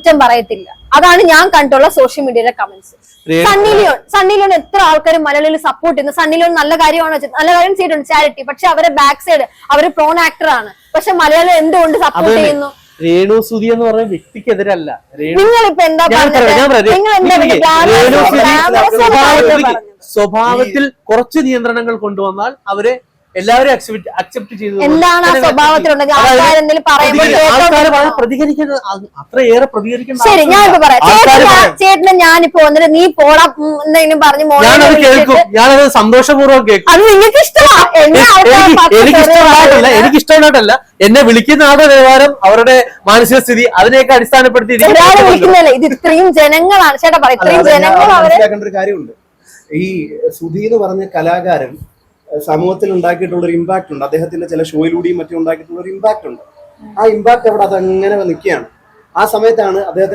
കുറ്റം പറയത്തില്ല. അതാണ് ഞാൻ കണ്ടുള്ള സോഷ്യൽ മീഡിയയുടെ comments Sunny Leone Sunny Leone എത്ര ആൾക്കാർ മലയാളിയിൽ സപ്പോർട്ട് ചെയ്യുന്നു? സണ്ണി ലിയോൺ നല്ല കാര്യമാണ് നല്ല കാര്യം ചെയ്തിട്ടുണ്ട് ചാരിറ്റി പക്ഷെ അവരെ ബാക്ക് സൈഡ് അവർ പ്രോൺ ആക്ടർ ആണ്. പക്ഷെ മലയാളം എന്തുകൊണ്ട് സപ്പോർട്ട്. ചെയ്യുന്നു? രേണു സുതി എന്ന് പറഞ്ഞ വ്യക്തിക്കെതിരല്ല. നിങ്ങൾ ഇപ്പൊ എന്താ. സ്വഭാവത്തിൽ കുറച്ച് നിയന്ത്രണങ്ങൾ കൊണ്ടുവന്നാൽ അവരെ എല്ലാവരും അക്സെപ്റ്റ് ചെയ്തു എന്താണ് ആ സ്വഭാവത്തിലുണ്ടെങ്കിൽ ആൾക്കാർ എന്തെങ്കിലും പറയുമ്പോൾ പ്രതികരി- ആൾക്കാര് പ്രതികരിക്കുന്ന അത്രയേറെ പ്രതികരിക്കുന്നത് ശരി ഞാൻ ഇപ്പൊ പറയാം. ചേട്ടന് പറയും. ചേട്ടന് ഞാനിപ്പോ വന്നിട്ട് നീ പോടാ പറഞ്ഞു എന്തെങ്കിലും പറഞ്ഞ് ഞാനത് കേൾക്കും. ഞാനത് സന്തോഷപൂർവം കേൾക്കും. അത് നിങ്ങൾക്ക് ഇഷ്ടമായിട്ടല്ല എനിക്ക് ഇഷ്ടമായിട്ടല്ല എന്നെ വിളിക്കുന്ന ആളുടെ നിലവാരം അവരുടെ മാനസിക സ്ഥിതി അതിനെയൊക്കെ അടിസ്ഥാനപ്പെടുത്തി ഒരാളെ ഇത് ഇത്രയും ജനങ്ങളാണ്. ചേട്ടാ പറ ഇത്രയും ജനങ്ങൾ അവരെ ഒരു കാര്യമുണ്ട്. ഈ സുധി എന്ന് പറഞ്ഞ കലാകാരൻ സമൂഹത്തിൽ ഉണ്ടാക്കിയിട്ടുള്ള ഒരു ഇമ്പാക്ട് ഉണ്ട്. അദ്ദേഹത്തിന്റെ ചില ഷോയിലൂടെയും മറ്റും ഉണ്ടാക്കിയിട്ടുള്ള ഒരു ഇമ്പാക്ട് ഉണ്ട്. ആ ഇമ്പാക്ട് അവിടെ അതങ്ങനെ നിൽക്കുകയാണ്. ആ സമയത്താണ് അദ്ദേഹത്തിന്